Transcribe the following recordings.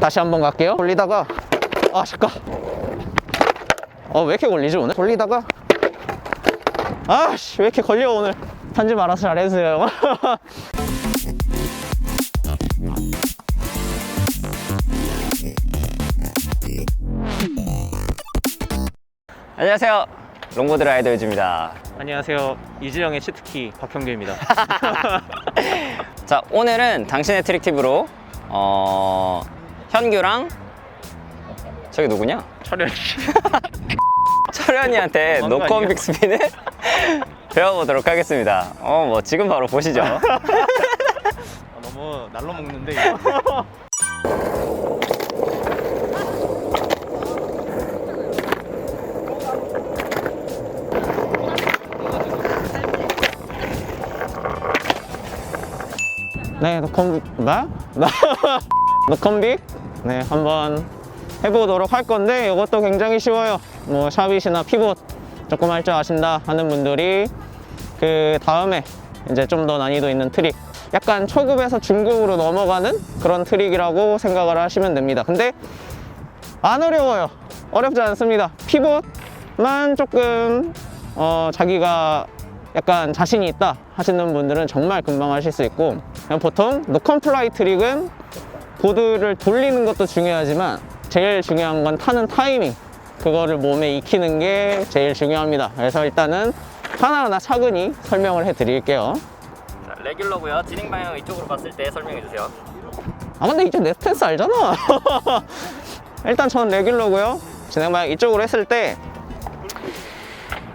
다시 한번 갈게요. 돌리다가 아 잠깐. 어 왜 이렇게 걸리지 오늘? 돌리다가 아씨 왜 이렇게 걸려 오늘? 편집 알아서 잘 해주세요. 안녕하세요. 롱보드 라이더 유즈입니다. 안녕하세요. 이지영의 치트키 박형규입니다. 자, 오늘은 당신의 트릭 팁으로 어, 현규랑 저기 누구냐? 철현 철현이한테 뭔 노컨 말이야? 빅스핀을 배워보도록 하겠습니다. 어, 뭐 지금 바로 보시죠. 너무 날로 먹는데 이거. 네, 노컴 나? 나 노컴빅 네 한번 해보도록 할 건데 이것도 굉장히 쉬워요. 뭐 샤빗이나 피봇 조금 할 줄 아신다 하는 분들이 그 다음에 이제 좀 더 난이도 있는 트릭 약간 초급에서 중급으로 넘어가는 그런 트릭이라고 생각을 하시면 됩니다. 근데 안 어려워요. 어렵지 않습니다. 피봇만 조금 어, 자기가 약간 자신이 있다 하시는 분들은 정말 금방 하실 수 있고 보통 노컨플라이 트릭은 보드를 돌리는 것도 중요하지만 제일 중요한 건 타는 타이밍. 그거를 몸에 익히는 게 제일 중요합니다. 그래서 일단은 하나하나 차근히 설명을 해 드릴게요. 레귤러고요. 진행 방향을 이쪽으로 봤을 때 설명해 주세요. 아 근데 이제 내 스탠스 알잖아. 일단 저는 레귤러고요. 진행 방향 이쪽으로 했을 때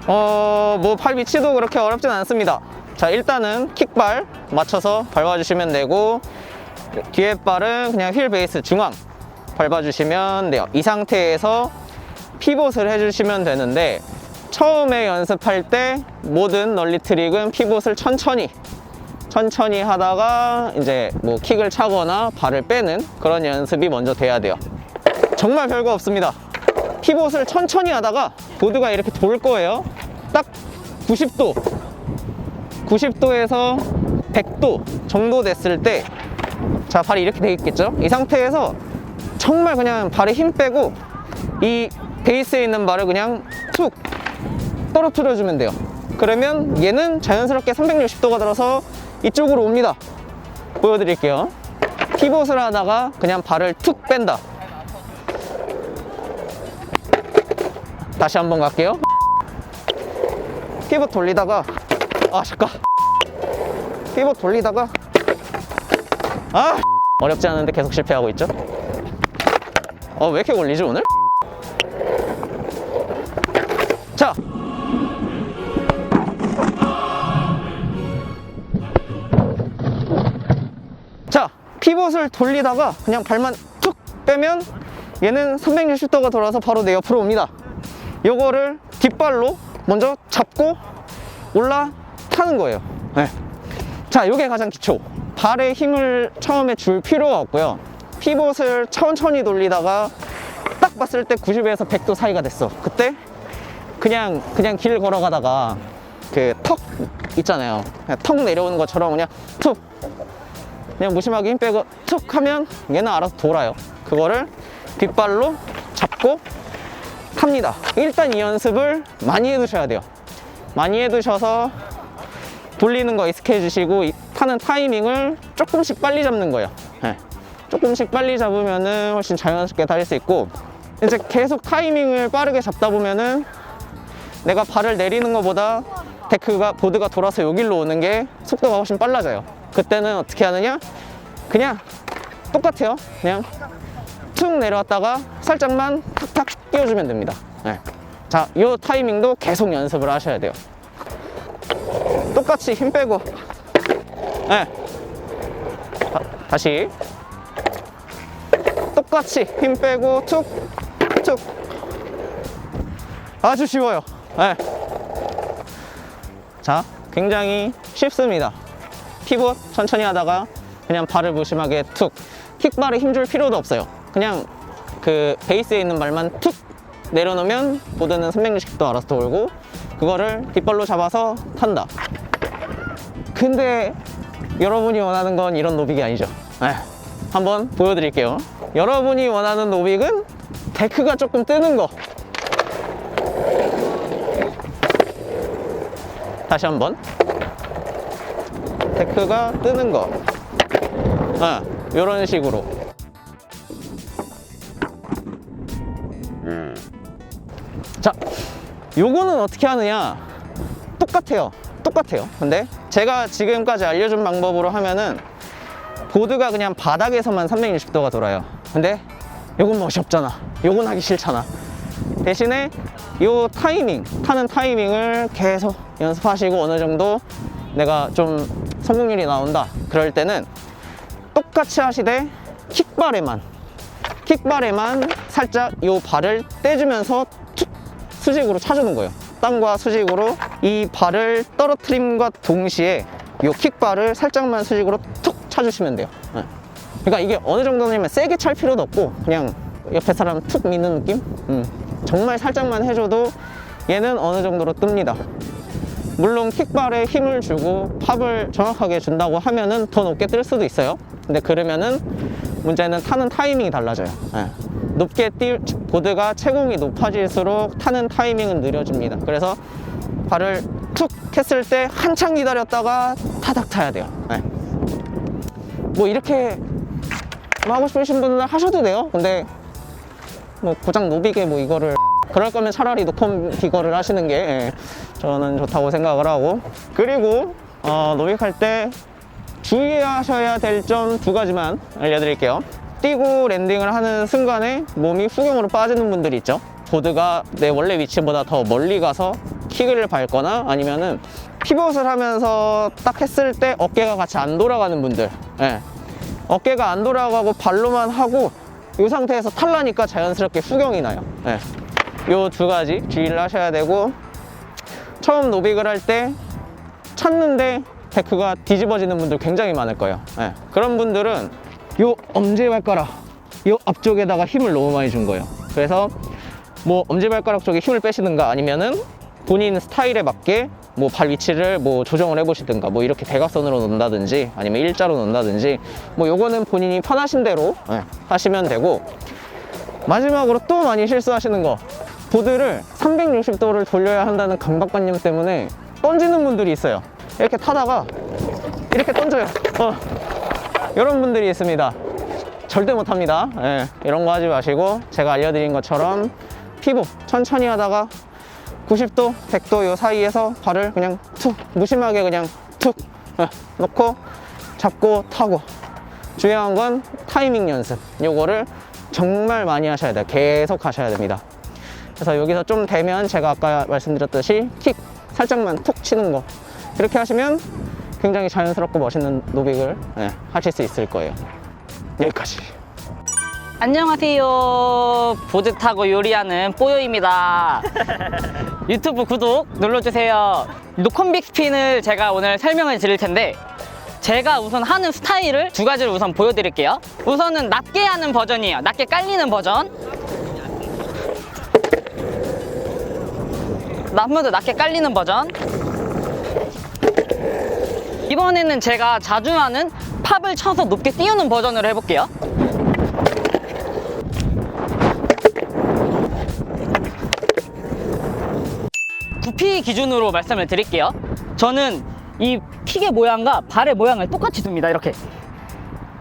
어, 뭐 팔 위치도 그렇게 어렵진 않습니다. 자 일단은 킥발 맞춰서 밟아주시면 되고 뒤에 발은 그냥 휠 베이스 중앙 밟아주시면 돼요 이 상태에서 피봇을 해주시면 되는데 처음에 연습할 때 모든 널리 트릭은 피봇을 천천히 천천히 하다가 이제 뭐 킥을 차거나 발을 빼는 그런 연습이 먼저 돼야 돼요. 정말 별거 없습니다. 피봇을 천천히 하다가 보드가 이렇게 돌 거예요. 딱 90도, 90도에서 100도 정도 됐을 때, 자, 발이 이렇게 돼 있겠죠? 이 상태에서 정말 그냥 발에 힘 빼고 이 베이스에 있는 발을 그냥 툭 떨어뜨려 주면 돼요. 그러면 얘는 자연스럽게 360도가 들어서 이쪽으로 옵니다. 보여드릴게요. 피봇을 하다가 그냥 발을 툭 뺀다. 다시 한번 갈게요. 피봇 돌리다가 아 잠깐. 피봇 돌리다가 아 어렵지 않은데 계속 실패하고 있죠. 어 왜 이렇게 걸리지 오늘? 자 자, 피봇을 돌리다가 그냥 발만 툭 빼면 얘는 360도가 돌아서 바로 내 옆으로 옵니다. 요거를 뒷발로 먼저 잡고 올라 타는 거예요. 네. 자, 요게 가장 기초. 발에 힘을 처음에 줄 필요가 없고요. 피봇을 천천히 돌리다가 딱 봤을 때 90에서 100도 사이가 됐어. 그때 그냥 그냥 길 걸어가다가 그 턱 있잖아요. 턱 내려오는 것처럼 그냥 툭 그냥 무심하게 힘 빼고 툭 하면 얘는 알아서 돌아요. 그거를 뒷발로 잡고 탑니다. 일단 이 연습을 많이 해두셔야 돼요. 많이 해두셔서 돌리는 거 익숙해지시고 이- 타는 타이밍을 조금씩 빨리 잡는 거예요. 네. 조금씩 빨리 잡으면은 훨씬 자연스럽게 달릴 수 있고 이제 계속 타이밍을 빠르게 잡다 보면은 내가 발을 내리는 것보다 데크가 보드가 돌아서 여기로 오는 게 속도가 훨씬 빨라져요. 그때는 어떻게 하느냐? 그냥 똑같아요. 그냥 툭 내려왔다가 살짝만 탁탁 끼워주면 됩니다. 네. 자, 이 타이밍도 계속 연습을 하셔야 돼요. 똑같이 힘 빼고, 네. 다, 다시 똑같이 힘 빼고 툭, 툭. 아주 쉬워요. 네. 자, 굉장히 쉽습니다. 피봇 천천히 하다가 그냥 발을 무심하게 툭. 킥발에 힘 줄 필요도 없어요. 그냥 그 베이스에 있는 발만 툭 내려놓으면 보드는 360도 알아서 돌고 그거를 뒷발로 잡아서 탄다. 근데 여러분이 원하는 건 이런 노빅이 아니죠. 네. 한번 보여드릴게요. 여러분이 원하는 노빅은 데크가 조금 뜨는 거. 다시 한번. 데크가 뜨는 거. 아, 이런 식으로. 자, 요거는 어떻게 하느냐? 똑같아요. 똑같아요. 근데 제가 지금까지 알려준 방법으로 하면은 보드가 그냥 바닥에서만 360도가 돌아요. 근데 요건 멋이 없잖아. 요건 하기 싫잖아. 대신에 요 타이밍, 타는 타이밍을 계속 연습하시고 어느 정도 내가 좀 성공률이 나온다. 그럴 때는 똑같이 하시되 킥발에만 킥발에만 살짝 요 발을 떼주면서 툭 수직으로 차주는 거예요. 땅과 수직으로 이 발을 떨어뜨림과 동시에 요 킥발을 살짝만 수직으로 툭 차주시면 돼요. 네. 그러니까 이게 어느 정도냐면 세게 찰 필요도 없고 그냥 옆에 사람 툭 미는 느낌? 음. 정말 살짝만 해줘도 얘는 어느 정도로 뜹니다. 물론 킥발에 힘을 주고 팝을 정확하게 준다고 하면은 더 높게 뜰 수도 있어요. 근데 그러면은 문제는 타는 타이밍이 달라져요. 예. 높게 뛸 보드가 채공이 높아질수록 타는 타이밍은 느려집니다. 그래서 발을 툭 했을 때 한참 기다렸다가 타닥 타야 돼요. 예. 뭐 이렇게 뭐 하고 싶으신 분은 하셔도 돼요. 근데 뭐 고장 노비게 뭐 이거를 그럴 거면 차라리 노컴 비거를 하시는 게 예, 저는 좋다고 생각을 하고 그리고 어, 노빅할 때 주의하셔야 될 점 두 가지만 알려드릴게요 뛰고 랜딩을 하는 순간에 몸이 후경으로 빠지는 분들이 있죠 보드가 내 원래 위치보다 더 멀리 가서 킥을 밟거나 아니면은 피벗을 하면서 딱 했을 때 어깨가 같이 안 돌아가는 분들 예. 어깨가 안 돌아가고 발로만 하고 이 상태에서 탈라니까 자연스럽게 후경이 나요. 네. 요두 가지 주의를 하셔야 되고 처음 노빅을 할 때 찾는데 데크가 뒤집어지는 분들 굉장히 많을 거예요. 네. 그런 분들은 요 엄지발가락 요 앞쪽에다가 힘을 너무 많이 준 거예요. 그래서 뭐 엄지발가락 쪽에 힘을 빼시든가 아니면은 본인 스타일에 맞게 뭐 발 위치를 뭐 조정을 해보시든가 뭐 이렇게 대각선으로 놓는다든지 아니면 일자로 놓는다든지 뭐 요거는 본인이 편하신 대로 예, 하시면 되고 마지막으로 또 많이 실수하시는 거 보드를 360도를 돌려야 한다는 강박관념 때문에 던지는 분들이 있어요 이렇게 타다가 이렇게 던져요 어. 이런 분들이 있습니다. 절대 못합니다. 예, 이런 거 하지 마시고 제가 알려드린 것처럼 피부 천천히 하다가 90도, 100도 요 사이에서 발을 그냥 툭 무심하게 그냥 툭 어, 놓고 잡고 타고. 중요한 건 타이밍 연습. 요거를 정말 많이 하셔야 돼요. 계속 하셔야 됩니다. 그래서 여기서 좀 되면 제가 아까 말씀드렸듯이 킥 살짝만 툭 치는 거. 이렇게 하시면 굉장히 자연스럽고 멋있는 노빅을 예, 하실 수 있을 거예요 여기까지 안녕하세요. 보드 타고 요리하는 뽀요입니다. 유튜브 구독 눌러주세요. 노컨빅 스핀을 제가 오늘 설명을 드릴 텐데 제가 우선 하는 스타일을 두 가지를 우선 보여드릴게요. 우선은 낮게 하는 버전이에요. 낮게 깔리는 버전. 더 낮게 깔리는 버전. 이번에는 제가 자주 하는 팝을 쳐서 높게 띄우는 버전으로 해볼게요. 부피 기준으로 말씀을 드릴게요. 저는 이 킥의 모양과 발의 모양을 똑같이 둡니다. 이렇게.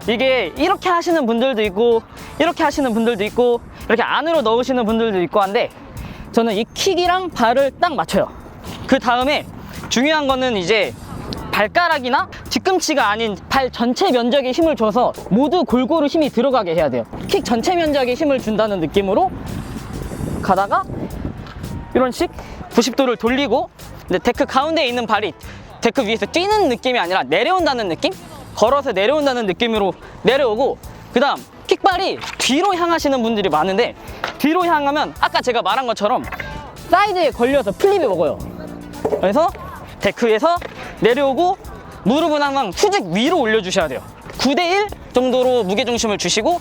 이게 이렇게 하시는 분들도 있고, 이렇게 하시는 분들도 있고, 이렇게 안으로 넣으시는 분들도 있고 한데, 저는 이 킥이랑 발을 딱 맞춰요. 그 다음에 중요한 거는 이제 발가락이나 뒤꿈치가 아닌 발 전체 면적에 힘을 줘서 모두 골고루 힘이 들어가게 해야 돼요. 킥 전체 면적에 힘을 준다는 느낌으로 가다가 이런 식 90도를 돌리고 근데 데크 가운데에 있는 발이 데크 위에서 뛰는 느낌이 아니라 내려온다는 느낌? 걸어서 내려온다는 느낌으로 내려오고 그 다음 킥발이 뒤로 향하시는 분들이 많은데 뒤로 향하면 아까 제가 말한 것처럼 사이드에 걸려서 플립이 먹어요 그래서 데크에서 내려오고 무릎은 항상 수직 위로 올려주셔야 돼요 9대1 정도로 무게중심을 주시고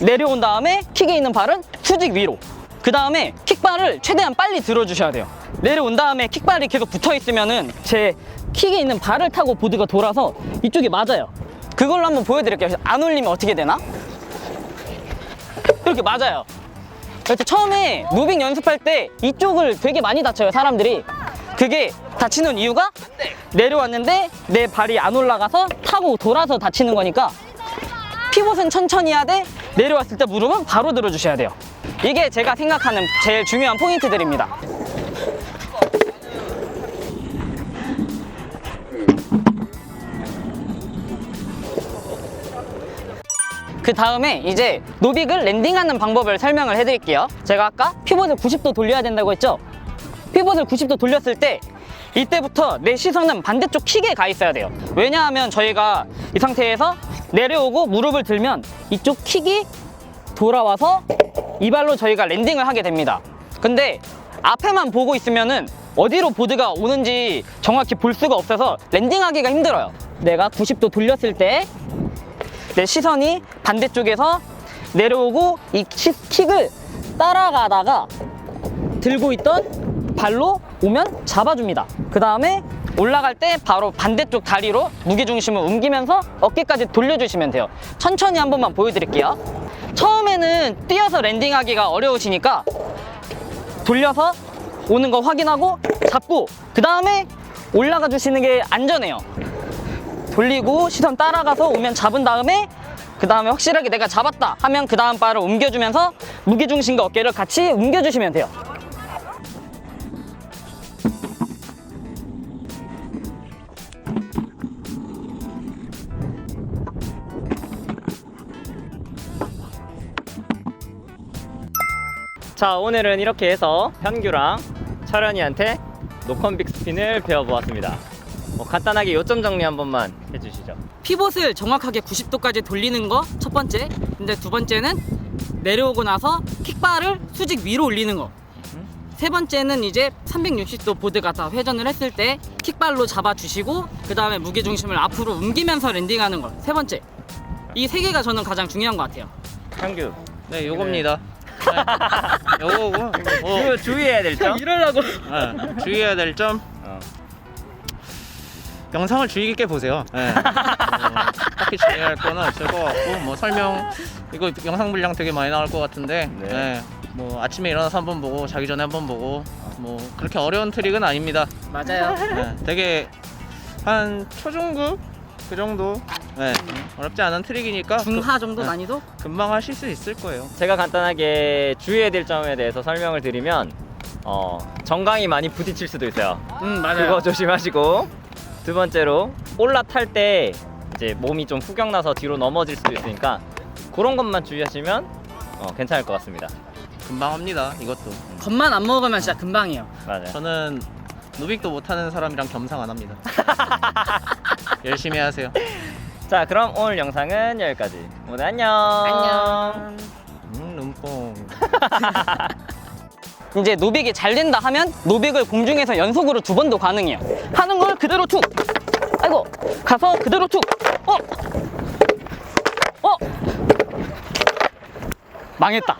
내려온 다음에 킥에 있는 발은 수직 위로 그 다음에 킥발을 최대한 빨리 들어주셔야 돼요 내려온 다음에 킥발이 계속 붙어 있으면 은 제 킥에 있는 발을 타고 보드가 돌아서 이쪽이 맞아요 그걸로 한번 보여드릴게요. 안 올리면 어떻게 되나? 이렇게 맞아요. 그래서 처음에 무빙 연습할 때 이쪽을 되게 많이 다쳐요, 사람들이. 그게 다치는 이유가 내려왔는데 내 발이 안 올라가서 타고 돌아서 다치는 거니까 피봇은 천천히 해야 돼. 내려왔을 때 무릎은 바로 들어주셔야 돼요. 이게 제가 생각하는 제일 중요한 포인트들입니다. 그 다음에 이제 노빅을 랜딩하는 방법을 설명을 해드릴게요. 제가 아까 피봇을 90도 돌려야 된다고 했죠? 피봇을 90도 돌렸을 때 이때부터 내 시선은 반대쪽 킥에 가 있어야 돼요. 왜냐하면 저희가 이 상태에서 내려오고 무릎을 들면 이쪽 킥이 돌아와서 이 발로 저희가 랜딩을 하게 됩니다. 근데 앞에만 보고 있으면은 어디로 보드가 오는지 정확히 볼 수가 없어서 랜딩하기가 힘들어요. 내가 90도 돌렸을 때 내 시선이 반대쪽에서 내려오고 이 키- 킥을 따라가다가 들고 있던 발로 오면 잡아줍니다. 그 다음에 올라갈 때 바로 반대쪽 다리로 무게중심을 옮기면서 어깨까지 돌려주시면 돼요. 천천히 한 번만 보여드릴게요. 처음에는 뛰어서 랜딩하기가 어려우시니까 돌려서 오는 거 확인하고 잡고 그 다음에 올라가 주시는 게 안전해요. 돌리고 시선 따라가서 오면 잡은 다음에 그 다음에 확실하게 내가 잡았다 하면 그 다음 바를 옮겨주면서 무게중심과 어깨를 같이 옮겨주시면 돼요. 자, 오늘은 이렇게 해서 현규랑 철현이한테 노컨 빅 스핀을 배워보았습니다. 뭐 간단하게 요점 정리 한 번만 해주시죠. 피봇을 정확하게 90도까지 돌리는 거 첫 번째. 근데 두 번째는 내려오고 나서 킥바를 수직 위로 올리는 거. 세 번째는 이제 360도 보드가 다 회전을 했을 때 킥발로 잡아주시고 그 다음에 무게중심을 앞으로 옮기면서 랜딩하는 거. 세 번째. 이 세 개가 저는 가장 중요한 것 같아요. 현규. 네, 요겁니다. 네. 요거고. 어, 이거 주의해야 될 점? 이러려고. 네, 주의해야 될 점. 어. 영상을 주의 깊게 보세요. 네. 뭐, 딱히 주의할 거는 없을 것 같고 뭐 설명 이거 영상 분량 되게 많이 나올 것 같은데 네. 네. 뭐 아침에 일어나서 한번 보고 자기 전에 한번 보고 뭐 그렇게 어려운 트릭은 아닙니다. 맞아요. 네, 되게 한 초중급 그 정도 네, 어렵지 않은 트릭이니까 중하 정도 네. 난이도? 그, 금방 하실 수 있을 거예요. 제가 간단하게 주의해야 될 점에 대해서 설명을 드리면 어, 정강이 많이 부딪힐 수도 있어요. 음 그거 조심하시고 두 번째로 올라탈 때 이제 몸이 좀 후경 나서 뒤로 넘어질 수도 있으니까 그런 것만 주의하시면 어, 괜찮을 것 같습니다. 금방 합니다. 이것도. 겁만 안 먹으면 진짜 금방이에요. 맞아요. 저는 누빅도 못하는 사람이랑 겸상 안 합니다. 열심히 하세요. 자, 그럼 오늘 영상은 여기까지. 모두 안녕. 안녕. 음, 눈뽕. 이제 노빅이 잘 된다 하면 노빅을 공중에서 연속으로 두 번도 가능해요. 하는 걸 그대로 툭. 아이고 가서 그대로 툭. 어. 어. 망했다.